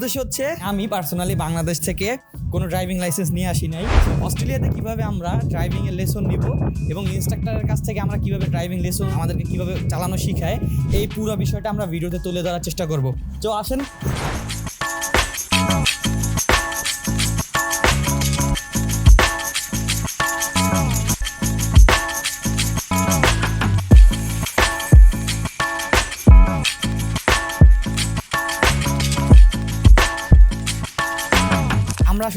উদ্দেশ্য হচ্ছে আমি পার্সোনালি বাংলাদেশ থেকে কোনো ড্রাইভিং লাইসেন্স নিয়ে আসি নাই। অস্ট্রেলিয়াতে কীভাবে আমরা ড্রাইভিং এর লেসন নিব এবং ইনস্ট্রাক্টরের কাছ থেকে আমরা কীভাবে ড্রাইভিং লেসন আমাদেরকে কীভাবে চালানো শিখায়, এই পুরো বিষয়টা আমরা ভিডিওতে তুলে ধরার চেষ্টা করব। তো আসেন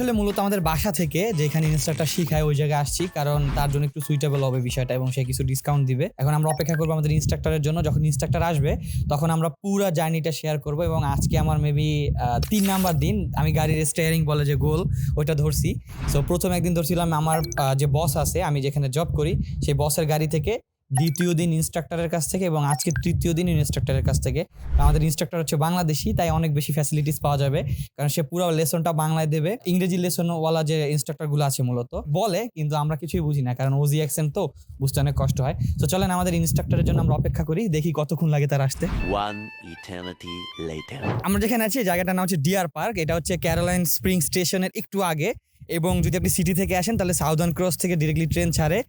আসলে মূলত আমাদের বাসা থেকে যেখানে ইনস্ট্রাক্টর শিখায়, ওই জায়গায় আসছি। কারণ তার জন্য একটু সুইটেবল হবে বিষয়টা এবং সে কিছু ডিসকাউন্ট দিবে। এখন আমরা অপেক্ষা করব আমাদের ইনস্ট্রাক্টরের জন্য। যখন ইনস্ট্রাক্টর আসবে, তখন আমরা পুরো জার্নিটা শেয়ার করব এবং আজকে আমার মেবি তিন নাম্বার দিন, আমি গাড়ির স্টিয়ারিং বলে যে গোল ওইটা ধরছি। সো প্রথম একদিন ধরছিলাম আমার যে বস আছে, আমি যেখানে জব করি, সেই বসের গাড়ি থেকে দ্বিতীয় দিন ইনস্ট্রাক্টরের কাছ থেকে এবং আজকে তৃতীয় দিন ইনস্ট্রাক্টরের কাছ থেকে। আমাদের ইনস্ট্রাক্টর হচ্ছে বাংলাদেশি তাই অনেক বেশি ফ্যাসিলিটিস পাওয়া যাবে। কারণ সে পুরো লেসনটা বাংলায় দেবে। ইংরেজি লেসন ওয়ালা যে ইনস্ট্রাক্টরগুলো আছে মূলত বলে কিন্তু আমরা কিছুই বুঝি না কারণ ওজি অ্যাকসেন্ট তো বুঝতে অনেক কষ্ট হয়। তো চলেন আমাদের ইনস্ট্রাক্টরের জন্য আমরা অপেক্ষা করি দেখি কতক্ষণ লাগে তার আসতে। আমরা যেখানে আছি জায়গাটার নাম হচ্ছে ডিয়ার পার্ক এটা হচ্ছে ক্যারোলাইন স্প্রিং স্টেশনের একটু আগে। এবং যদি আপনি সিটি থেকে আসেন, তাহলে সাউদার্ন ক্রস থেকে ডিরেক্টলি ট্রেন ছাড়ে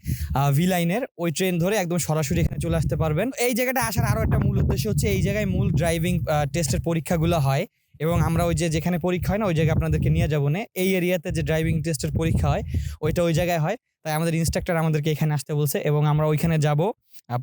ভি লাইনের ওই ট্রেন ধরে একদম সরাসরি এখানে চলে আসতে পারবেন। এই জায়গাটা আসার আরও একটা মূল উদ্দেশ্য হচ্ছে, এই জায়গায় মূল ড্রাইভিং টেস্টের পরীক্ষাগুলো হয়। এবং আমরা ওই যে যেখানে পরীক্ষা হয় না, ওই জায়গায় আপনাদেরকে নিয়ে যাব না। এই এরিয়াতে যে ড্রাইভিং টেস্টের পরীক্ষা হয়, ওইটা ওই জায়গায় হয়। তাই আমাদের ইনস্ট্রাক্টর আমাদেরকে এখানে আসতে বলছে এবং আমরা ওইখানে যাব।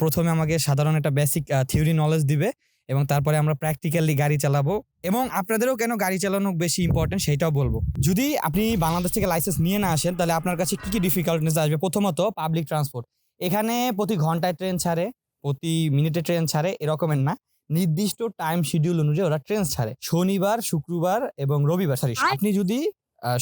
প্রথমে আমাকে সাধারণ একটা বেসিক থিওরি নলেজ দিবে। এবং তারপরে আমরা প্র্যাকটিক্যালি গাড়ি চালাবো। এবং আপনাদেরও কেন গাড়ি চালানো বেশি ইম্পর্টেন্ট সেটাও বলব। যদি আপনি বাংলাদেশ থেকে লাইসেন্স নিয়ে না আসেন তাহলে আপনার কাছে কি কি ডিফিকাল্টনেস আসবে? প্রথমত পাবলিক ট্রান্সপোর্ট এখানে প্রতি ঘন্টায় ট্রেন ছাড়ে প্রতি মিনিটে ট্রেন ছাড়ে এরকমের না। নির্দিষ্ট টাইম শিডিউল অনুযায়ী ওরা ট্রেন ছাড়ে। শনিবার শুক্রবার এবং রবিবার। সরি আপনি যদি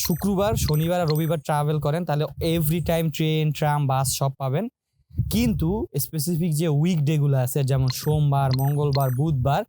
শুক্রবার শনিবার আর রবিবার ট্রাভেল করেন তাহলে every time train tram bus সব পাবেন। কিন্তু স্পেসিফিক যে উইক ডেগুলো আছে যেমন সোমবার মঙ্গলবার বুধবার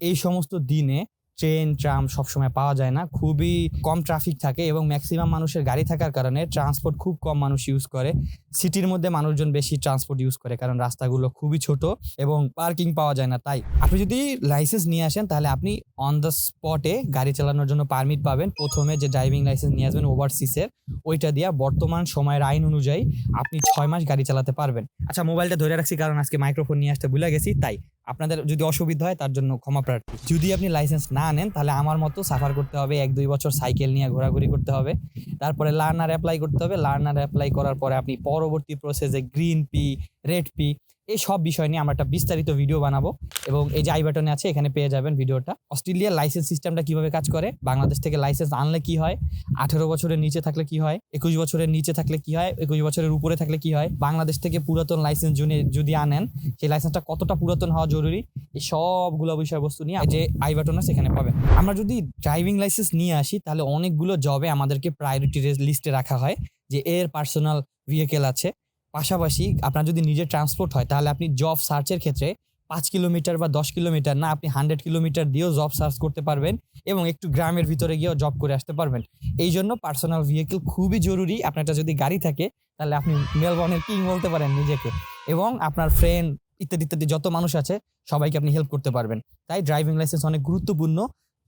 এই সমস্ত দিনে ট্রেন, ট্রাম সবসময় পাওয়া যায় না। খুবই কম ট্রাফিক থাকে এবং ম্যাক্সিমাম মানুষের গাড়ি থাকার কারণে ট্রান্সপোর্ট খুব কম মানুষ ইউজ করে। সিটির মধ্যে মানুষজন বেশি ট্রান্সপোর্ট ইউজ করে কারণ রাস্তাগুলো খুবই ছোট এবং পার্কিং পাওয়া যায় না, তাই। আপনি যদি লাইসেন্স নিয়ে আসেন, তাহলে আপনি অন দ্য স্পটে গাড়ি চালানোর জন্য পারমিট পাবেন। প্রথমে যে ড্রাইভিং লাইসেন্স নিয়ে আসবেন ওভারসিসের ওইটা দিয়া বর্তমান সময়ের আইন অনুযায়ী আপনি ছয় মাস গাড়ি চালাতে পারবেন। আচ্ছা মোবাইলটা ধরে রাখছি কারণ আজকে মাইক্রোফোন নিয়ে আসতে ভুলে গেছি, তাই। আপনাদের যদি অসুবিধা হয়, তার জন্য ক্ষমা প্রার্থী। যদি আপনি লাইসেন্স না নেন, তাহলে আমার মতো সাফার করতে হবে, এক, দুই বছর সাইকেল নিয়ে ঘোরাঘুরি করতে হবে। তারপরে লার্নার অ্যাপ্লাই করতে হবে লার্নার অ্যাপ্লাই করার পরে আপনি পরবর্তী প্রসেসে গ্রিন পি রেড পি এই সব বিষয় নিয়ে আমরা একটা বিস্তারিত ভিডিও বানাবো এবং এই যে আই বাটনে আছে, এখানে পেয়ে যাবেন ভিডিওটা অস্ট্রেলিয়ার লাইসেন্স সিস্টেমটা কীভাবে কাজ করে? বাংলাদেশ থেকে লাইসেন্স আনলে কি হয়? আঠেরো বছরের নিচে থাকলে কি হয়? একুশ বছরের নিচে থাকলে কি হয়? একুশ বছরের উপরে থাকলে কি হয়? বাংলাদেশ থেকে পুরাতন লাইসেন্স যদি আনেন, সেই লাইসেন্সটা কতটা পুরাতন হওয়া জরুরি? এই সবগুলো বিষয়বস্তু নিয়ে যে আই বাটন আছে সেখানে পাবেন। আমরা যদি ড্রাইভিং লাইসেন্স নিয়ে আসি, তাহলে অনেকগুলো জবে আমাদেরকে প্রায়োরিটি লিস্টে রাখা হয় যে এর পার্সোনাল ভেহিকেল আছে। পাশাপাশি আপনার যদি নিজের ট্রান্সপোর্ট হয়, তাহলে আপনি জব সার্চের ক্ষেত্রে পাঁচ কিলোমিটার বা দশ কিলোমিটার না, আপনি হান্ড্রেড কিলোমিটার দিয়েও জব সার্চ করতে পারবেন এবং একটু গ্রামের ভিতরে গিয়েও জব করে আসতে পারবেন। এই জন্য পার্সোনাল ভেহিকেল খুবই জরুরি। আপনার একটা যদি গাড়ি থাকে, তাহলে আপনি মেলবর্নের কিং বলতে পারেন নিজেকে এবং আপনার ফ্রেন্ড ইত্যাদি ইত্যাদি যত মানুষ আছে, সবাইকে আপনি হেল্প করতে পারবেন। তাই ড্রাইভিং লাইসেন্স অনেক গুরুত্বপূর্ণ।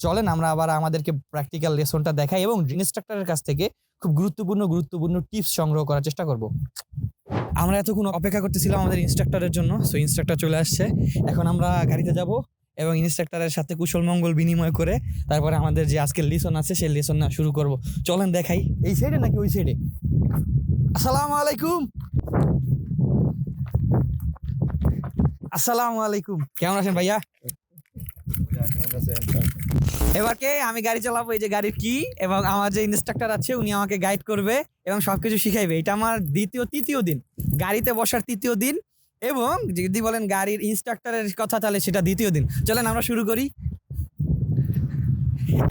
চলেন আমরা আবার আমাদেরকে প্র্যাকটিক্যাল লেসনটা দেখাই এবং ইনস্ট্রাক্টরের কাছ থেকে খুব গুরুত্বপূর্ণ গুরুত্বপূর্ণ টিপস সংগ্রহ করার চেষ্টা করব। আমরা এতক্ষণ অপেক্ষা করতেছিলাম আমাদের ইনস্ট্রাক্টরের জন্য সো ইনস্ট্রাক্টর চলে আসছে। এখন আমরা গাড়িতে যাব এবং ইনস্ট্রাক্টরের সাথে কুশল মঙ্গল বিনিময় করে তারপরে আমাদের যে আজকের লেসন আছে, সেই লেসন না শুরু করব। চলেন দেখাই, এই সাইডে নাকি ওই সাইডে আসসালামু আলাইকুম। আসসালামু আলাইকুম। কেমন আছেন ভাইয়া? এবার কে? আমি গাড়ি চালাবো, এই যে গাড়ির কি? এবং আমার যে ইনস্ট্রাক্টর আছে, উনি আমাকে গাইড করবে এবং সবকিছু শিখাইবে। এটা আমার দ্বিতীয়, তৃতীয় দিন। গাড়িতে বসার তৃতীয় দিন এবং যদি বলেন গাড়ির ইনস্ট্রাক্টরের কথা, তাহলে সেটা দ্বিতীয় দিন। চলেন আমরা শুরু করি।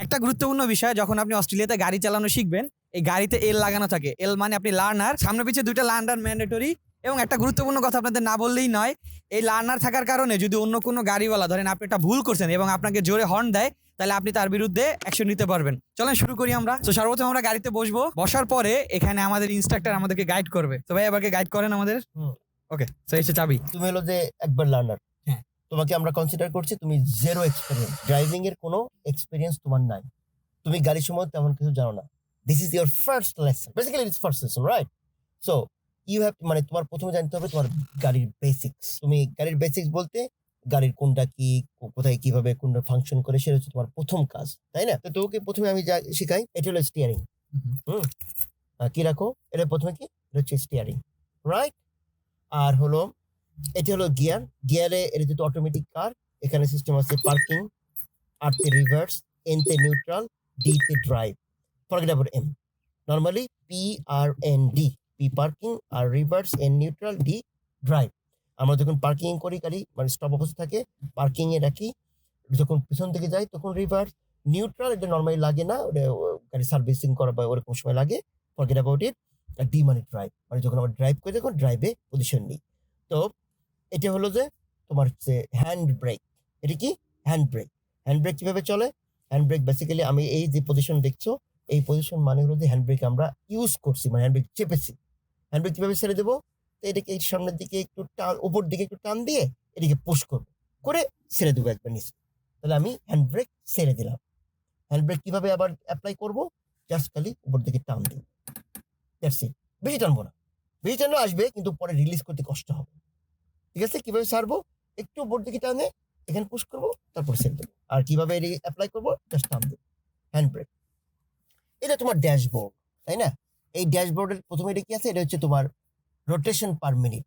একটা গুরুত্বপূর্ণ বিষয়, যখন আপনি অস্ট্রেলিয়াতে গাড়ি চালানো শিখবেন, এই গাড়িতে এল লাগানো থাকে। এল মানে আপনি লার্নার সামনে পিছিয়ে দুইটা লার্নার ম্যান্ডেটরি এবং একটা গুরুত্বপূর্ণ কথা আপনাদের না বললেই নয় এই লার্নার থাকার কারণে যদি অন্য কোনো গাড়িওয়ালা ধরেন আপনি একটা ভুল করছেন এবং আপনাকে জোরে হর্ন দেয় তাহলে আপনি তার বিরুদ্ধে অ্যাকশন নিতে পারবেন। চলেন শুরু করি আমরা। তো সর্বপ্রথম আমরা গাড়িতে বসবো। বসার পরে এখানে আমাদের ইনস্ট্রাক্টর আমাদেরকে গাইড করবে। তো ভাই এবারকে গাইড করেন আমাদের? ওকে তো এসে চাবি। তুমি হলো যে একবার লার্নার হ্যাঁ। তোমাকে আমরা কনসিডার করছি তুমি জেরো এক্সপিরিয়েন্স ড্রাইভিং এর কোনো এক্সপিরিয়েন্স তোমার নাই। তুমি গাড়ি সম্বন্ধে তেমন কিছু জানো না। This is your first lesson basically it's first lesson right so you have মানে তোমার প্রথমে জানতে হবে তোমার গাড়ির বেসিক্স তুমি গাড়ির বেসিক্স বলতে গাড়ির কোনটা কি কোথায় কীভাবে কোনটা ফাংশন করে সেটা হচ্ছে তোমার প্রথম কাজ তাই না? তো তোকে প্রথমে আমি যা শেখাই এটা হলো স্টিয়ারিং হুম। কি রাখো? এটা প্রথমে কি? এটা হচ্ছে স্টিয়ারিং রাইট আর হলো এটা হলো গিয়ার গিয়ারে এটা যেহেতু অটোমেটিক কার এখানে সিস্টেম আছে পার্কিং আর তে রিভার্স এন তে নিউট্রাল ডি তে drive forget about M normally P R N D P parking R reverse N neutral D drive আমরা যখন পার্কিং করি গাড়ি মানে স্টপ অবস্থা থাকে পার্কিং এ রাখি, যখন পিছন থেকে যাই তখন রিভার্স নিউট্রাল এটা নর্মালি লাগে না গাড়ি সার্ভিসিং করা বা ওরকম সময় লাগে ফরগেট অ্যাবাউট ইট আর ডি মানে ড্রাইভ মানে যখন আমরা ড্রাইভ করি তখন ড্রাইভে পজিশন নিই। তো, এটা হলো যে তোমার হচ্ছে হ্যান্ড ব্রেক এটা কি? হ্যান্ড ব্রেক হ্যান্ড ব্রেক কীভাবে চলে? হ্যান্ড ব্রেক বেসিক্যালি আমি এই যে পজিশন দেখছ, এই পজিশন মানে হলো যে হ্যান্ড ব্রেক আমরা ইউজ করছি মানে হ্যান্ড ব্রেক চেপেছি। হ্যান্ড ব্রেক কীভাবে ছেড়ে দেবো? তো এটাকে এই সামনের দিকে একটু টান, উপর দিকে একটু টান দিয়ে এদিকে পুশ করব। করে ছেড়ে দেবো একবার নিচে তাহলে আমি হ্যান্ড ব্রেক ছেড়ে দিলাম। হ্যান্ড ব্রেক কীভাবে আবার অ্যাপ্লাই করব? জাস্ট খালি উপর দিকে টান দিই দ্যাটস ইট বেশি টানবো না। বেশি টানলে আসবে, কিন্তু পরে রিলিজ করতে কষ্ট হবে। ঠিক আছে? কীভাবে সারবো? একটু উপর দিকে টানে, এখানে পুশ করব, তারপর সেট দেবো। আর কীভাবে অ্যাপ্লাই করব? জাস্ট টান দেবো হ্যান্ড ব্রেক এটা তোমার ড্যাশবোর্ড তাই না? এই ড্যাশবোর্ডের প্রথমে এটা কি আছে? এটা হচ্ছে তোমার রোটেশন পার মিনিট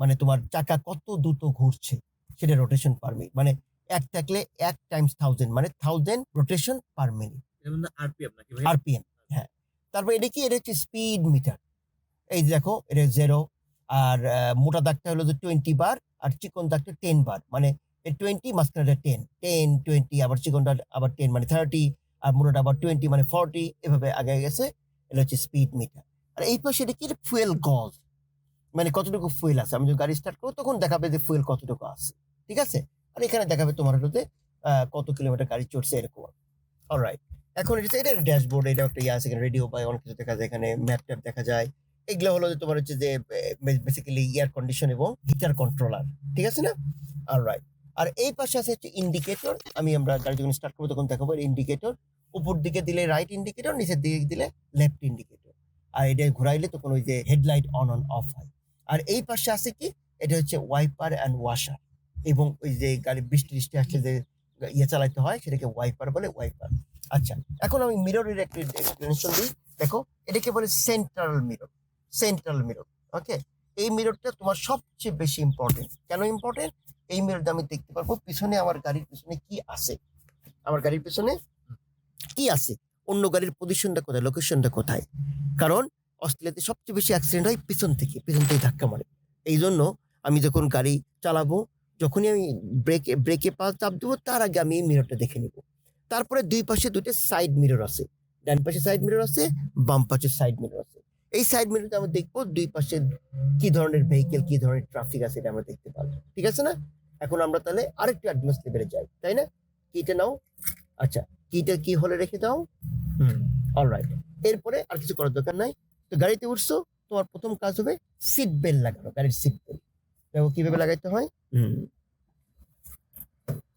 মানে তোমার চাকা কত দ্রুত ঘুরছে সেটা রোটেশন পার মিনিট মানে এক থাকলে এক টাইমস থাউজেন্ড মানে thousand rotation per minute RPM নাকি ভাই আরপিএম হ্যাঁ। তারপর এটা কি? এটা হচ্ছে স্পিড মিটার এই দেখো এটা জিরো আর মোটা দাগটা হলো যে টোয়েন্টি বার আর চিকন দাগটা টেন বার মানে টোয়েন্টি মাঝখানে টেন টেন টোয়েন্টি আবার চিকনটা আবার টেন মানে থার্টি আর মোটাটা আবার টোয়েন্টি মানে ফর্টি এভাবে আগে গেছে। এটা হচ্ছে স্পিড মিটার আর এই পাশে এটা কি ফুয়েল গজ মানে কতটুকু ফুয়েল আছে। আমি যখন গাড়ি স্টার্ট করব তখন দেখাবে যে ফুয়েল কতটুকু আছে। ঠিক আছে? আর এখানে দেখাবে তোমার আহ, কত কিলোমিটার গাড়ি চড়ছে এরকম। অল রাইট এখন এটা এটা ড্যাশবোর্ড এটা একটা ইয়ে আছে এখানে রেডিও পাই অনেক কিছু দেখা যায় এখানে ম্যাপ ট্যাপ দেখা যায়। এগুলো হলো যে তোমার হচ্ছে যে বেসিক্যালি এয়ার কন্ডিশন এবং হিটার কন্ট্রোলার ঠিক আছে না? আর রাইট আর এই পাশে আছে হচ্ছে ইন্ডিকেটর আমি আমরা গাড়ি যখন স্টার্ট করব তখন দেখাবো ইন্ডিকেটর উপর দিকে দিলে রাইট ইন্ডিকেটর নিচের দিকে দিলে লেফট ইন্ডিকেটর আর এটা ঘুরাইলে তখন ওই যে হেডলাইট অন অন অফ হয়। আর এই পাশে আছে কি? এটা হচ্ছে ওয়াইপার অ্যান্ড ওয়াশার এবং ওই যে গাড়ি বৃষ্টি বৃষ্টি আসলে যে ইয়ে চালাইতে হয়, সেটাকে ওয়াইপার বলে ওয়াইপার আচ্ছা এখন আমি মিররের একটু এক্সপ্লেনেশন দিই। দেখো, এটাকে বলে central mirror central mirror okay এই মিররটা তোমার সবচেয়ে বেশি ইম্পর্টেন্ট কেন ইম্পর্টেন্ট এই মিররটা আমি দেখতে পারব পিছনে আমার গাড়ির পিছনে কি আছে? আমার গাড়ির পিছনে কি আছে? অন্য গাড়ির পজিশনটা কোথায়? লোকেশনটা কোথায়? কারণ অস্ট্রেলিয়াতে সবচেয়ে বেশি অ্যাক্সিডেন্ট হয় পিছন থেকে পিছন থেকে ধাক্কা মারে। এই জন্য আমি যখন গাড়ি চালাবো, যখনই আমি ব্রেকে ব্রেকে পা চাপ দেবো, তার আগে আমি মিররটা দেখে নিব। তারপরে দুই পাশে দুটো সাইড মিরর আছে। ডান পাশে সাইড মিরর আছে, বাম পাশে সাইড মিরর আছে। এই সাইড মিররটা আমরা দেখব দুই পাশে কি ধরনের ভেহিকেল কি ধরনের ট্রাফিক আছে এটা আমরা দেখতে পারব ঠিক আছে না? এখন আমরা তাহলে আরেকটু অ্যাডভান্স লেভেলে যাই, তাই না? কিটা নাও? আচ্ছা কিটা কি হলে রেখে দাও? হুম অলরাইট এরপরে আর কিছু করার দরকার নাই। তো গাড়িতে উঠছো তোমার প্রথম কাজ হবে সিট বেল্ট লাগানো গাড়ির সিট বেল্ট দেখো কীভাবে লাগাইতে হয়। হুম।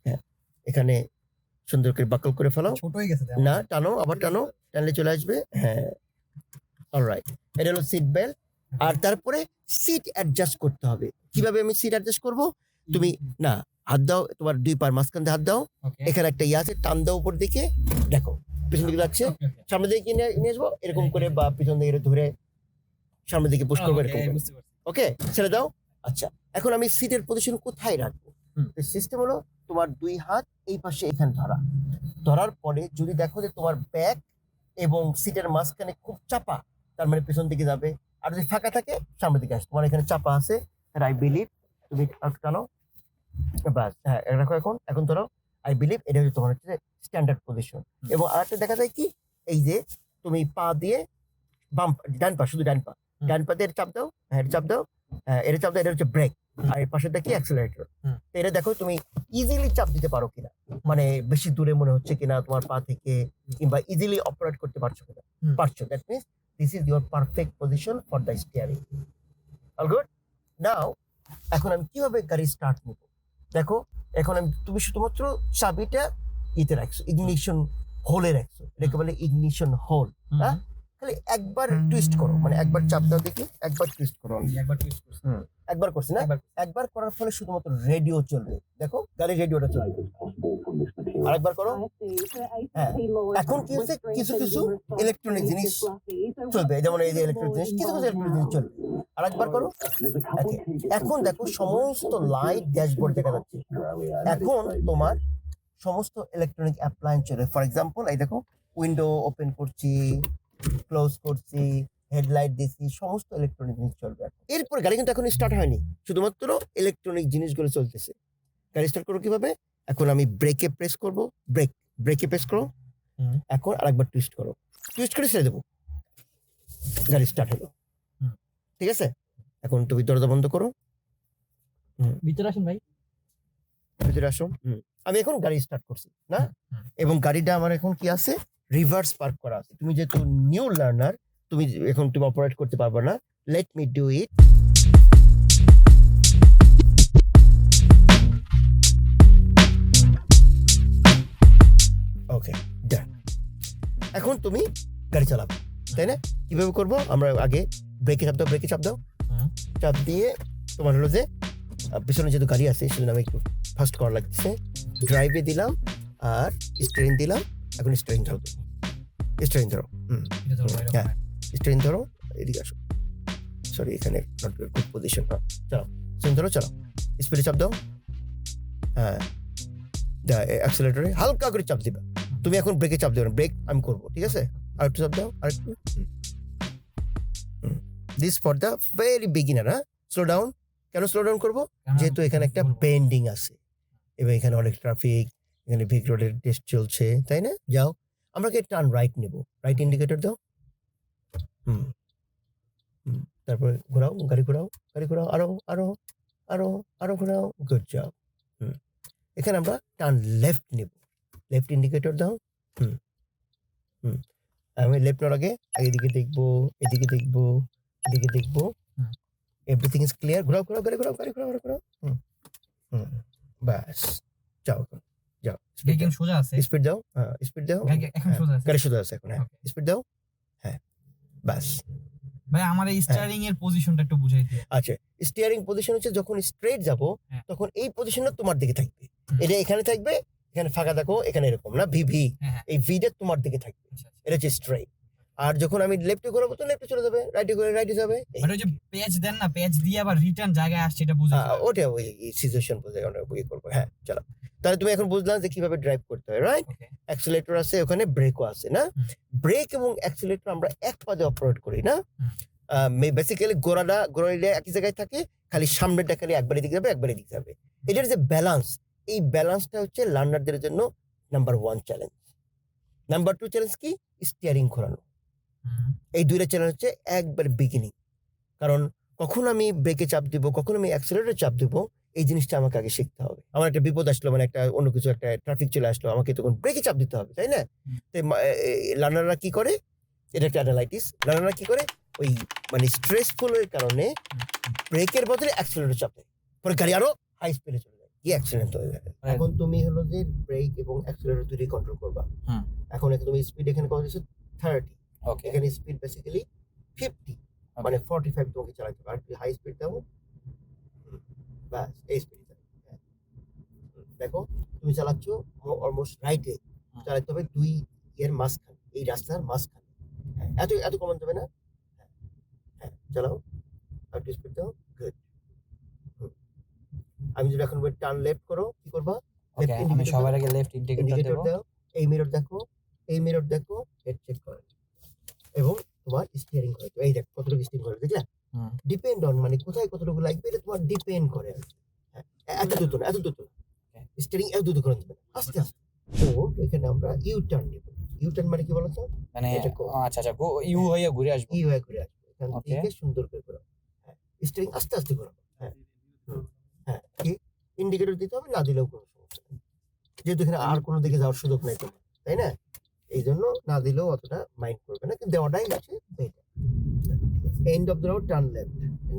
হ্যাঁ এখানে সুন্দর করে বাকল করে ফেলাও। ছোট হয়ে গেছে না টানো আবার টানো টানলে চলে আসবে। হ্যাঁ অলরাইট এটা হলো সিট বেল্ট আর তারপরে সিট অ্যাডজাস্ট করতে হবে। কীভাবে আমি সিট অ্যাডজাস্ট করব? তুমি না হাত দাও তোমার দুই পার মাঝখান দিয়ে হাত দাও। এখানে একটা ইয়ে আছে টান দাও উপর দিকে। দেখো পিছন দিকে যাচ্ছে। সামনের দিকে নিয়ে নিয়ে আসব? এরকম করে বা পিছন দিকে ধরে সামনের দিকে পুশ করব এরকম ওকে ছেড়ে দাও। আচ্ছা এখন আমি সিটের পজিশন কোথায় রাখব। সিস্টেম হলো তোমার দুই হাত এই পাশে এখানে ধরা। ধরার পরে যদি দেখো যে তোমার ব্যাক এবং সিটের মাঝখানে খুব চাপা তার মানে পেছন দিকে যাবে। আর যদি ফাঁকা থাকে সামনের দিকে আসে তোমার এখানে চাপা আছে। আই বিলিভ তুমি টানো বাস হ্যাঁ রাখো এখন। এখন ধরো আই বিলিভ এটা হচ্ছে তোমার হচ্ছে স্ট্যান্ডার্ড পজিশন এবং আরেকটা দেখা যায় কি এই যে তুমি পা দিয়ে বাম ডান পা শুধু ডান পা। ডান পা দিয়ে চাপ দাও হ্যাঁ চাপ দাও হ্যাঁ এটা চাপ দাও এটা হচ্ছে ব্রেক আর এর পাশেটা কি অ্যাক্সেলারেটর তো এটা দেখো তুমি ইজিলি চাপ দিতে পারো কিনা। মানে বেশি দূরে মনে হচ্ছে কিনা তোমার পা থেকে কিংবা ইজিলি অপারেট করতে পারছ কিনা। পারছ that means this is your perfect position for the steering all good now এখন আমি কীভাবে গাড়ি স্টার্ট নিব? দেখো এখন আমি তুমি শুধুমাত্র চাবিটা ইতে রাখছো ইগনিশন হোলে রাখছো। এটাকে বলে ইগনিশন হোল হ্যাঁ? খালি একবার টুইস্ট করো মানে একবার চাপ দাও দেখি একবার টুইস্ট করো। একবার টুইস্ট করছি। একবার করছে না? একবার। করার ফলে শুধুমাত্র রেডিও চলবে। দেখো গাড়ির রেডিওটা চলবে। আরেকবার করো। হ্যাঁ এখন কি হচ্ছে? কিছু কিছু ইলেকট্রনিক জিনিস চলবে। যেমন এই যে ইলেকট্রনিক জিনিস কিছু কিছু ইলেকট্রনিক জিনিস চলবে। আরেকবার করো। এখন দেখো সমস্ত লাইট ড্যাশবোর্ড দেখা যাচ্ছে। এখন তোমার সমস্ত ইলেকট্রনিক অ্যাপ্লায়েন্স চলে। ফর এক্সাম্পল এই দেখো উইন্ডো ওপেন করছি ক্লোজ করছি হেডলাইট দিচ্ছি সমস্ত ইলেকট্রনিক জিনিস চলবে এরপর গাড়ি কিন্তু এখন স্টার্ট হয়নি। শুধুমাত্র ইলেকট্রনিক জিনিসগুলো চলতেছে। গাড়ি স্টার্ট করো কীভাবে? এখন আমি ব্রেকে প্রেস করব। ব্রেক ব্রেকে প্রেস করো। এখন আরেকবার টুইস্ট করো। টুইস্ট করে ছেড়ে দেবো। গাড়ি স্টার্ট হলো। ঠিক আছে? এখন তুমি দরজা বন্ধ করো। ভিতরে আসুন ভাই। ভিতরে আসো আমি এখন গাড়ি স্টার্ট করছি না? এবং গাড়িটা আমার এখন কি আছে? রিভার্স পার্ক করা আছে। তুমি যেহেতু নিউ লার্নার তুমি এখন তুমি অপারেট করতে পারবে না। Let me do it okay done এখন তুমি গাড়ি চালাবে তাই না? কীভাবে করব? আমরা আগে ব্রেকে চাপ দাও ব্রেকে চাপ দাও চাপ দিয়ে তোমার হলো যে পিছনে যেহেতু গাড়ি আছে সেজন্য আমি একটু ফার্স্ট করা লাগছে। ড্রাইভে দিলাম আর স্টিয়ারিং দিলাম এখন স্টিয়ারিং ধরো স্টিয়ারিং ধরো হুম হ্যাঁ। স্টিয়ারিং ধরো এদিকে আসো। সরি এখানে নট গুড পজিশন চলো। স্টিয়ারিং ধরো চলো। স্পিডে চাপ দাও। হ্যাঁ। অ্যাক্সিলেটরে হালকা করে চাপ দিবা। তুমি এখন ব্রেকে চাপ দেবে ব্রেক আমি করব ঠিক আছে? আর একটু চাপ দাও আর একটু। This for the very beginner হ্যাঁ? স্লো ডাউন কেন স্লো ডাউন করব? যেহেতু এখানে একটা বেন্ডিং আছে। এবং এখানে অনেক ট্রাফিক এখানে ভিক রোডের টেস্ট চলছে তাই না? যাও। আমরা কি টার্ন রাইট নেব? রাইট ইন্ডিকেটর দাও। হুম হুম, তারপরে ঘোরাও গাড়ি ঘোরাও গাড়ি ঘোরাও আরও আরও আরও আরও ঘোরাও গুড জব হুম এখানে আমরা টার্ন লেফট নেব লেফট ইন্ডিকেটর দাও হুম হুম আমি লেফট নেওয়ার আগে এদিকে দেখব এদিকে দেখব এদিকে দেখব। এভরিথিং ইজ ক্লিয়ার ঘোরাও ঘোরাও গাড়ি ঘোরাও গাড়ি ঘোরাও গাড়ি ঘোরাও হুম হুম ব্যাস যাও যাও কেন সোজা আছে স্পিড দাও হ্যাঁ স্পিড দাও গাড়ি এখন সোজা আছে গাড়ি সোজা আছে এখন হ্যাঁ. স্পিড দাও ব্যাস। ভাই আমার এই স্টিয়ারিং এর পজিশনটা একটু বুঝাই দিও। আচ্ছা স্টিয়ারিং পজিশন হচ্ছে যখন স্ট্রেট যাব হ্যাঁ। তখন এই পজিশনটা তোমার দিকে থাকবে। এটা এখানে থাকবে এখানে ফাঁকা দেখো এখানে এরকম না ভি ভি হ্যাঁ হ্যাঁ। এই ভিটা তোমার দিকে থাকবে। আচ্ছা, আচ্ছা। এটা হচ্ছে স্ট্রেট আর যখন আমি লেফটে ঘোরাবো তো লেফটে চলে যাবে রাইটে করে রাইটে যাবে। ওই যে পেজ দেন না পেজ দিয়ে আবার রিটার্ন জায়গায় আসছে এটা বুঝে ওটা ওই সিচুয়েশন বুঝে আমরা ইয়ে করব। হ্যাঁ চলো। তাহলে তুমি এখন বুঝলাম যে কীভাবে ড্রাইভ করতে হয় রাইট অ্যাক্সিলেটর আছে ওখানে ব্রেকও আছে না? ব্রেক এবং অ্যাক্সিলেটর আমরা এক পাদে অপারেট করি না। বেসিক্যালি গোড়াটা গোড়াটা একই জায়গায় থাকে খালি সামনেরটা খালি একবারে দিকে যাবে একবারে দিকে যাবে। এটার যে ব্যালেন্স এই ব্যালেন্সটা হচ্ছে লার্নারদের জন্য number one challenge number two challenge কি? স্টিয়ারিং ঘোরানো। এই দুইটা চ্যালেঞ্জ হচ্ছে একবার বিগিনিং কারণ কখন আমি ব্রেকে চাপ দিব কখন আমি অ্যাক্সিলেটরে চাপ দিব এই জিনিসটা আমাকে আগে শিখতে হবে। আমার একটা বিপদ আসলো মানে একটা অন্য কিছু একটা ট্রাফিক চলে আসলো আমাকে তখন ব্রেকে চাপ দিতে হবে তাই না। তো লার্নাররা কি করে? এটা একটা অ্যানালাইটিস লার্নাররা কি করে? ওই মানে স্ট্রেসফুলের কারণে ব্রেকের বদলে অ্যাক্সিলেটর চাপ দেয়। পরে গাড়ি আরও হাই স্পিডে চলে যায়। কি অ্যাক্সিডেন্ট হয়ে যায় এখন তুমি হলো যে ব্রেক এবং অ্যাক্সিলেটর দুটোই কন্ট্রোল করবা। এখন এখানে তুমি স্পিড এখানে কত দিচ্ছ থার্টি ওকে এখানে স্পিড বেসিক্যালি ফিফটি মানে ফর্টি ফাইভ তোমাকে চালাতে হবে আর হাই স্পিড দাও। হুম, ব্যাস এই স্পিড দেখো তুমি চালাচ্ছ অলমোস্ট রাইটে। চালাতে হবে দুই এর মাঝখানে এই রাস্তার মাঝখানে। হ্যাঁ, এত এত কমান যাবে না? হ্যাঁ হ্যাঁ চালাও। আর একটু স্পিড দাও গুড আমি যদি এখন টার্ন লেফট করো কি করবা? আমি সবার। আগে লেফট ইন্ডিকেটর দাও। এই মিরর দেখো এই মিরর দেখো হেড চেক করো এবং তোমার স্টিয়ারিং করে এই দেখো কতটুকু স্টিয়ারিং করে দেখলা ডিপেন্ড অন মানে কোথায় কতটুকু লাগবে এটা তোমার ডিপেন্ড করে আর হ্যাঁ, এত দ্রুত না এত দ্রুত না। স্টিয়ারিং এত দ্রুত করে দেবে আস্তে আস্তে। তো এখানে আমরা ইউ টার্ন নেব। ইউ টার্ন মানে কি বলতো? মানে আচ্ছা আচ্ছা গো ইউ হয়ে ঘুরে আসব। ইউ হয়ে ঘুরে আসবে। এখান থেকে সুন্দর করে হ্যাঁ স্টিয়ারিং আস্তে আস্তে ঘোরাও। হ্যাঁ। হ্যাঁ কি? ইন্ডিকেটর দিতে হবে না দিলেও কোনো সমস্যা নেই। যেহেতু এখানে আর কোনো দিকে যাওয়ার সুযোগ নেই তোমার তাই না? এই জন্য না দিলেও অতটা মাইন্ড করবে না। কিন্তু দেওয়াটাই হচ্ছে better end of the road turn left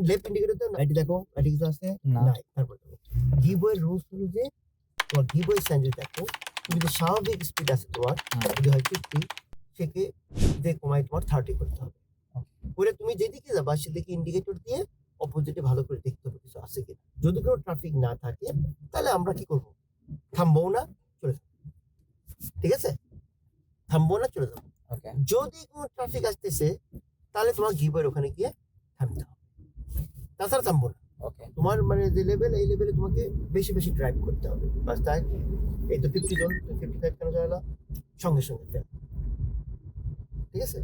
left indicator দাও রাইট দেখো রাইট কিছু আছে? না। নাই। তারপর দেখো। গিভওয়ে রুলস হলো যে তোমার সাইন যদি দেখো যদি স্বাভাবিক স্পিড আছে তোমার হুম। যদি হয় ফিফটি সেকে যে কমায় তোমার থার্টি করতে হবে। করে তুমি যেদিকে যাবা সেদিকে ইন্ডিকেটর দিয়ে অপোজিটে ভালো করে দেখতে হবে কিছু আছে কিনা। যদি কোনো ট্রাফিক না থাকে তাহলে আমরা কি করব? থামবো না চলে যাব। ঠিক আছে? থামবো না চলে যাব। যদি কোনো ট্রাফিক আসতেছে তাহলে তোমার গিবার ওখানে গিয়ে থামতে হবে। তাছাড়া থামবো না। ওকে। তোমার মানে যে লেভেল এই লেভেলে তোমাকে বেশি বেশি ড্রাইভ করতে হবে। বাস তাই। এই তো ফিফটি জন ফিফটি ফাইভ কেন চালালা সঙ্গে সঙ্গে fail। ঠিক আছে?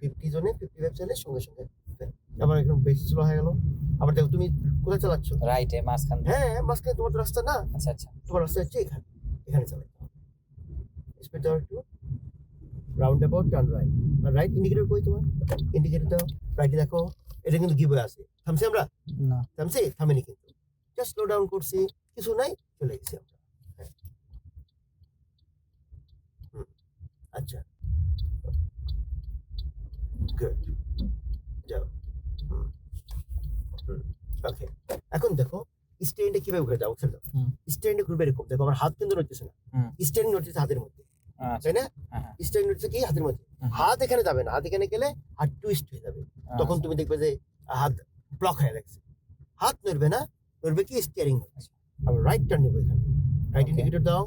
ফিফটি জনে ফিফটি ফাইভ চাইলে সঙ্গে সঙ্গে। আবার এখন বেশি স্লো হয়ে গেল। আবার দেখো তুমি কোথায় চালাচ্ছ? রাইটে মাঝখান হ্যাঁ মাঝখানে তোমার তো রাস্তা না। আচ্ছা আচ্ছা। তোমার রাস্তা হচ্ছে এখানে। এখানে চালাতে হবে। স্পিড একটু রাউন্ড অ্যাবাউট টার্ন রাইট আর রাইট ইন্ডিকেটর কই তোমার? ইন্ডিকেটর দাও রাইটে দেখো এটা কিন্তু গিভওয়ে আছে। থামছি আমরা? না। থামছি? থামেনি কিন্তু। জাস্ট স্লো ডাউন করছি কিছু নাই চলে গেছি আমরা। হ্যাঁ। আচ্ছা। গুড যাও। ওকে এখন দেখো স্ট্যান্ডে কীভাবে ঘুরে যাও খেলে। স্ট্যান্ডে ঘুরবে এরকম। দেখো আমার হাত কিন্তু নড়তেছে না। স্ট্যান্ড নড়তেছে হাতের মধ্যে। আচ্ছা। তাই না? স্ট্যান্ড নড়তেছে কি হাতের মধ্যে। হাত এখানে যাবে না হাত এখানে গেলে হাত টুইস্ট হয়ে যাবে। তখন আচ্ছা। তুমি দেখবে যে হাত ব্লক হয়ে গেছে। হাত নড়বে না নড়বে কি স্টিয়ারিং আমি রাইট টার্ন নিবো এখানে। রাইট. ইন্ডিকেটর দাও।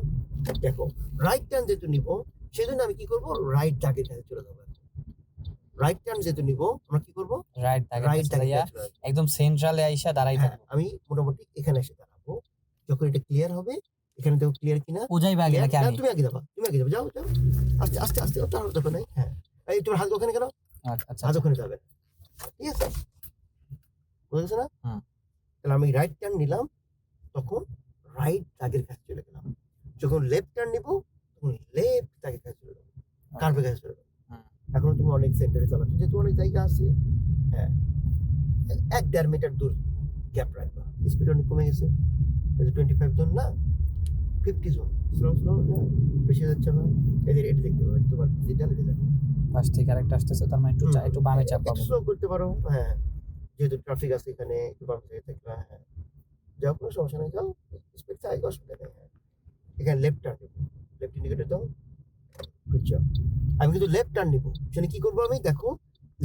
দেখো রাইট টার্ন যেহেতু নিব সেজন্য আমি কি করব? রাইট দাগের কাছে চলে যাব রাইট টার্ন যেহেতু নিব আমরা কি করব? রাইট দাগে রাইট দাগের চলে যাব। একদম সেন্ট্রালে আইসা দাঁড়াই হ্যাঁ আমি মোটামুটি এখানে এসে দাঁড়াবো। যখন এটা ক্লিয়ার হবে এখানে দেখো ক্লিয়ার কিনা? ও যাইবে আগে নাকি আমি? তুমি আগে যাবা তুমি আগে যাবে যাও যাও। আস্তে আস্তে আস্তে ওটা আর দরকার নাই। হ্যাঁ। এই তোমার হাত ওখানে কেন? আচ্ছা, আচ্ছা। হাত ওখানে যাবে। ঠিক আছে? বুঝা গেছে না। তাহলে আমি রাইট টার্ন নিলাম তখন রাইট দাগের কাছে চলে গেলাম। যখন লেফট টার্ন নিব তখন লেফট দাগের কাছে চলে যাব। কার্ভের কাছে চলে যাব। এখনও তুমি অনেক সেন্টারে চালাচ্ছ যেহেতু অনেক জায়গা আছে। হ্যাঁ। এক দেড় মিটার দূর গ্যাপ রাখবা। স্পিড অনেক কমে গেছে। টোয়েন্টি ফাইভ জন না? ফিফটি জন। স্লো স্লো বেশি যাচ্ছে এদের এটা দেখতে পাবে তোমার ডিজিটাল এটা দেখো। পাশ থেকে আরেকটা আসতেছে তার মানে একটু একটু বামে চাপ পাবো। স্লো করতে পারো হ্যাঁ। যেহেতু ট্রাফিক আছে এখানে একটু বাম হ্যাঁ। যাও কোনো সমস্যা নেই যাও। স্পিড চাই অসুবিধা নেই হ্যাঁ। এখানে লেফট টার্ন নেব। লেফট ইন্ডিকেটর দাও জব আমি কিন্তু লেফট টার্ন নিবো। সেখানে কি করব আমি? দেখো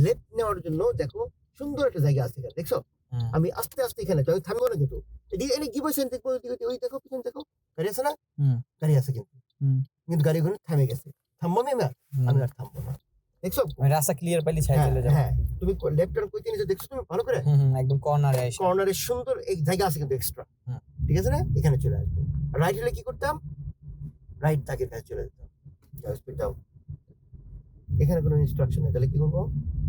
লেফট নেওয়ার জন্য দেখো সুন্দর একটা জায়গা আছে এখানে দেখছ? আমি আস্তে আস্তে এখানে আমি থামবো না কিন্তু। এদিকে এনে কি বলছেন দেখব ওই দিকে ওই দেখো পিছনে দেখো গাড়ি আছে না হুম। গাড়ি আছে কিন্তু হুম। কিন্তু গাড়ি ওখানে থেমে গেছে থামবো আমি আর হুম। আমি আর থামবো না দেখছ আমি রাস্তা ক্লিয়ার পাইলে ছাই চলে যাব হ্যাঁ তুমি লেফট টার্ন কইতে নিছো দেখছ তুমি ভালো করে একদম কর্নারে আইসা কর্নারে সুন্দর জায়গা আছে কিন্তু এক্সট্রা ঠিক আছে না এখানে চলে আসব রাইট হলে কি করতাম রাইট তাকের কাছে চলে যেতাম যাও স্পিড দাও এখানে কোনো ইনস্ট্রাকশন নেই তাহলে কি করব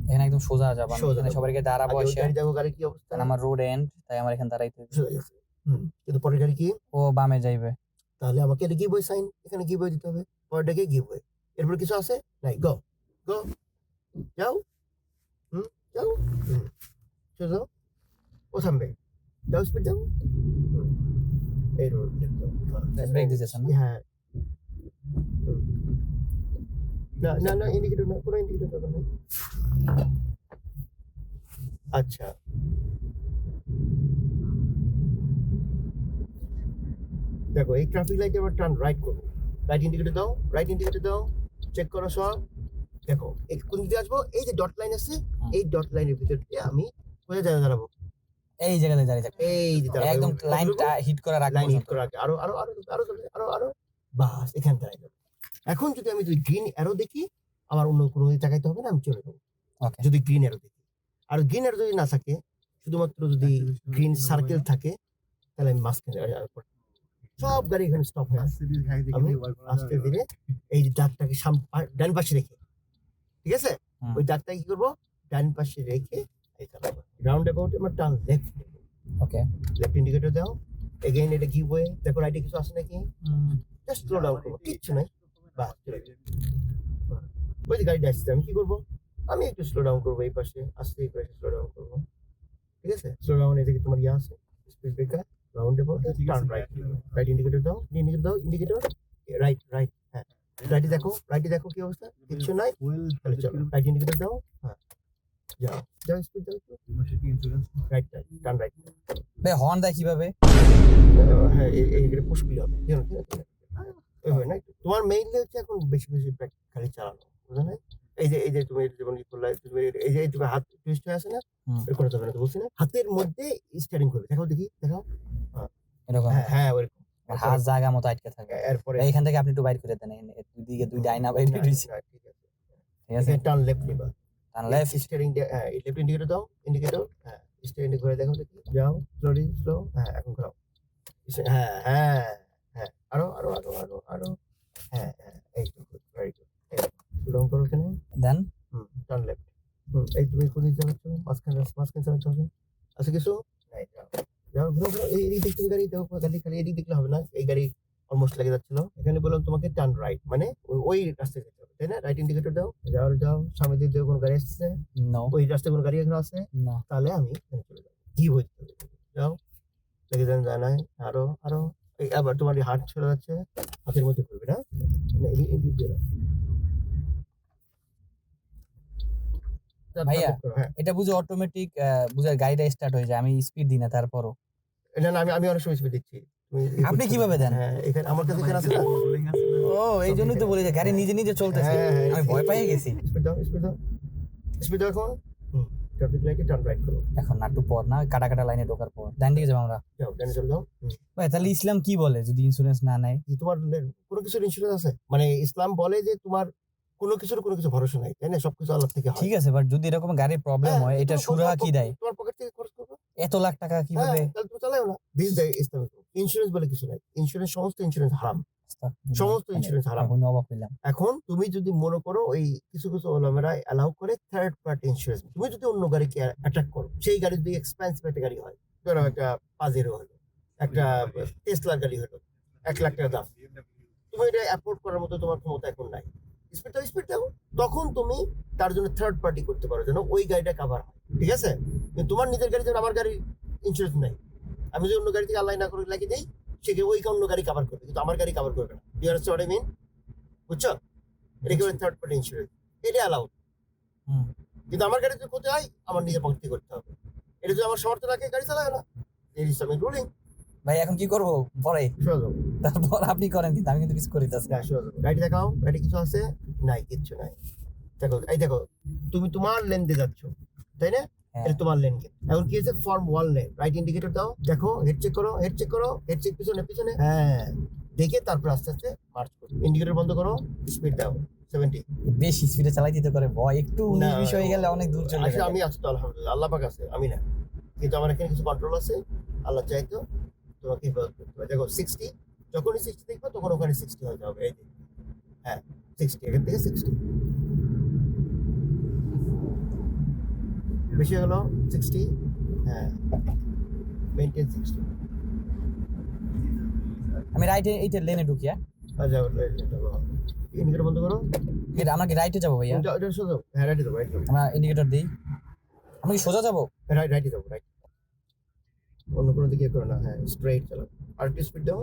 এখানে একদম সোজা যাব সোজা যাব। সবাইকে দাঁড়াবো এসে গাড়ি দেখো গাড়ি কি অবস্থা আমার রোড এন্ড তাই আমার এখানে দাঁড়াইতে হবে। সোজা গেছে হুম কিন্তু পরের গাড়ি কি? ও বামে যাইবে। তাহলে আমাকে এটা গিভ সাইন এখানে গিভ দিতে হবে। পরেরটাকে গিভ এরপর কিছু আছে? নাই গো গো যাও। হুম যাও। হুম চলে যাও। ও থামবে। যাও স্পিড যাও। হুম এই রোড ব্রেক দিতেছেন না? হ্যাঁ। হুম। না না না ইন্ডিকেটর না কোনো ইন্ডিকেটর দরকার নেই আচ্ছা। দেখো এই ট্রাফিক লাইটে আবার টার্ন রাইট করব রাইট ইন্ডিকেটর দাও রাইট ইন্ডিকেটর দাও চেক করো সব। দেখো এই কোন দিকে আসব? এই যে ডট লাইন আছে এই ডট লাইনের ভিতর দিয়ে আমি কোথায় জায়গা দাঁড়াবো? এই জায়গাতে দাঁড়িয়ে থাকবে এই একদম লাইনটা হিট করা রাখব লাইন হিট করা আগে আরও আরও আরও আরও আরও আরও। বাস এখান দাঁড়াই যাব এখন যদি আমি যদি গ্রিন অ্যারো দেখি আমার অন্য কোনো দিকে তাকাইতে হবে না আমি চলে যাব। ওকে যদি গ্রিন অ্যারো দেখি। আর গ্রিন অ্যারো যদি না থাকে শুধুমাত্র যদি গ্রিন সার্কেল থাকে তাহলে আমি মাঝখানে আর করব। সব গাড়ি এখানে স্টপ হয়ে আমি আস্তে ধীরে এই যে দাগটাকে ডান পাশে রেখে ঠিক আছে? ওই দাগটাকে কি করব? ডান পাশে রেখে রাউন্ড অ্যাবাউট আমার turn left okay left indicator দাও। এগেইন এটা কি ওয়ে দেখো রাইটে কিছু আছে নাকি? জাস্ট স্লো ডাউন করব কিচ্ছু নাই। বাস চলে। ওই যে গাড়িটা আসছে আমি কি করব? আমি একটু স্লো ডাউন করব এই পাশে। আস্তে এই পাশে স্লো ডাউন করব। ঠিক আছে? স্লো ডাউন এদিকে তোমার ইয়ে আছে speed breaker roundabout turn right right indicator দাও ইন্ডিকেটর দাও ইন্ডিকেটর রাইট রাইট হ্যাঁ রাইটে দেখো রাইটে দেখো কি অবস্থা কিচ্ছু নাই তাহলে চলো রাইট ইন্ডিকেটর দাও হ্যাঁ যাও যাও স্পিড দাও রাইট রাইট টার্ন রাইট ভাই হর্ন দেয় কীভাবে হ্যাঁ এই এই পুশ করলে হবে জানো কি? ওইভাবে না তোমার মেইনলি হচ্ছে এখন বেশি বেশি প্র্যাকটিক্যালি চালানো বুঝলে না এই যে এই যে তুমি যেমন ই করলে তুমি এই যে তুমি হাত টুইস্ট হয়ে আছে না করা যাবে না তো বলছি না হাতের মধ্যে স্টারিং করবে দেখাও দেখি দেখাও এরকম? হ্যাঁ হ্যাঁ ওইরকম। হাত জায়গা মতো আটকে থাকে। এরপরে এইখান থেকে আপনি একটু বাইর করে দেন দুই দিকে দুইটা আয়না বাইর করে ঠিক আছে। ঠিক আছে? টার্ন লেফট নিবা। টান লেফট স্টিয়ারিং হ্যাঁ লেফট ইন্ডিকেটর দাও ইন্ডিকেটর হ্যাঁ স্টিয়ারিং ঘুরে দেখো দেখি। যাও স্লোলি স্লো হ্যাঁ এখন ঘোরাও হ্যাঁ হ্যাঁ হ্যাঁ আরও আরও আরও আরও আরও হ্যাঁ হ্যাঁ এই তো গুড ভেরি গুড স্লো করো এখানে। দেন হুম টার্ন লেফট হুম এই তুমি কোন দিকে যাচ্ছ? মাঝখানে মাঝখানে হবে আছে কিছু? নাই যাও। যাও ঘুরো ঘুরো এই এই দিক থেকে গাড়ি দেখো গাড়ি খালি এদিক দেখলে হবে না এই গাড়ি অলমোস্ট লেগে যাচ্ছিল। এখানে বললাম তোমাকে টার্ন রাইট মানে ওই- রাস্তায় যেতে হবে তাই না? রাইট ইন্ডিকেটর দাও যাও যাও সামনে দিক দিয়ে কোনো গাড়ি আসছে নো ওই রাস্তায় কোনো গাড়ি এখানে আছে না তাহলে আমি চলে যাব। কি হচ্ছে যাও লেগে যান জানাই আরও আরও এই আবার তোমার হাত চলে যাচ্ছে হাতের মধ্যে করবে না? না, এই- এই দিক দিয়ে ভাইয়া। হ্যাঁ। এটা বুঝে অটোমেটিক বুঝে গাড়িটা স্টার্ট হয়ে যায় আমি স্পিড দিই না তারপরও। না না আমি আমি অনেক সময় স্পিড দিচ্ছি। আপনি কীভাবে দেন? হ্যাঁ এখানে আমার কাছে এখানে আছে। না ও এই জন্যই তো বলি যে গাড়ি নিজে নিজে চলতেছে। হ্যাঁ, হ্যাঁ, আমি ভয় পেয়ে গেছি। স্পিড দাও স্পিড দাও। স্পিড দাও এখন। ট্রাফিক লাইটে টার্ন রাইট করো। এখন না একটু পর না কাটা কাটা লাইনে ঢোকার পর। ডান দিকে যাব আমরা। যাও ডানে চলে যাও। ভাই তাহলে ইসলাম কি বলে? যদি ইন্স্যুরেন্স না নেয়? তোমার কোনো কিছুর ইন্স্যুরেন্স আছে? মানে ইসলাম বলে যে তোমার কোনো কিছুর কোনো কিছু ভরসা নাই তাই না? সবকিছু আল্লাহ থেকে হয়। ঠিক আছে বাট যদি এরকম গাড়ির প্রবলেম হ্যাঁ, এটা সুরা কি দেয়? তোমার পকেট থেকে এত লাখ টাকা হ্যাঁ কীভাবে তাহলে তুমি চালাও না দিস দ্য ইসলামিক ইন্স্যুরেন্স বলে কিছু নাই। ইন্স্যুরেন্স সমস্ত ইন্স্যুরেন্স হারাম। সমস্ত ইন্স্যুরেন্স হারাম। এখন অবাক হইলাম। এখন তুমি যদি মনে করো ওই কিছু কিছু ওলামেরা অ্যালাউ করে থার্ড পার্টি ইন্স্যুরেন্স তুমি যদি অন্য গাড়িকে অ্যাটাক করো সেই গাড়ি যদি এক্সপেন্সিভ একটা গাড়ি হয় ধরো একটা পাজেরো হলো একটা টেসলার গাড়ি হলো এক লাখ টাকা দাম। তুমি এটা অ্যাফোর্ড করার মতো তোমার ক্ষমতা এখন নাই। স্পিড দাও স্পিড দাও। তখন তুমি তার জন্য থার্ড পার্টি করতে পারো যেন ওই গাড়িটা কাভার হয়। ঠিক আছে? কিন্তু তোমার নিজের গাড়ি যেন আমার গাড়ি ইন্স্যুরেন্স নেই। আমি যদি অন্য গাড়ি থেকে আল্লাহ না করে লাগিয়ে দিই সে ওই অন্য গাড়ি কাভার করবে। কিন্তু আমার গাড়ি কাভার করবে না। ইউ আর আই মিন বুঝছ? বলে থার্ড পার্টি ইন্স্যুরেন্স এটা অ্যালাউ কিন্তু আমার গাড়ি যদি ক্ষতি হয় আমার নিজে থেকে করতে হবে। এটা যদি আমার সমর্থ রাখে গাড়ি চালাবে না। এই ইসলামিক রুলিং ভাই এখন কি করব? পরে। তারপর আপনি করেন কিন্তু আমি কিন্তু কিছু করিতেছি না। গাড়ি দেখাও। গাড়ি কিছু আছে? নাই কিচ্ছু নাই। দেখো এই দেখো তুমি তোমার লেন দিয়ে যাচ্ছ। তাই না? হ্যাঁ। এটা তোমার লেন গেট এখন কি হয়েছে? From one lane right indicator দাও। দেখো হেড চেক করো হেড চেক করো হেড চেক পিছনে পিছনে। হ্যাঁ। দেখে তারপর আস্তে আস্তে মার্চ করো। ইন্ডিকেটর বন্ধ করো স্পিড দাও সেভেন্টি বেশি স্পিডে চালাই দিতে করে ভয় একটু উনিশ হয়ে গেলে অনেক দূর চলে আসলে আমি আছি তো আলহামদুলিল্লাহ। আল্লাহ পাক আছে আমি না। কিন্তু আমার এখানে কিছু কন্ট্রোল আছে। আল্লাহ চাইতো তোমাকে হেফাজত করতে হবে। দেখো সিক্সটি যখনই সিক্সটি দেখবে তখন ওখানে সিক্সটি হয়ে যাবে। এই হ্যাঁ সিক্সটি এখান থেকে সিক্সটি বেশি হলো সিক্সটি হ্যাঁ মেনটেন সিক্সটি আমি রাইটে এইটা লেনে ঢুকি হ্যাঁ? আচ্ছা ইন্ডিকেটর বন্ধ করো। এটা আমরা কি রাইটে যাব ভাইয়া। সোজা হ্যাঁ রাইটে যাব রাইট আমরা ইন্ডিকেটর দিই। আমরা কি সোজা যাব? রাইট রাইটে যাব রাইট অন্য কোনো দিকে করো না হ্যাঁ স্ট্রেট চালাও। আর একটু স্পিড দাও।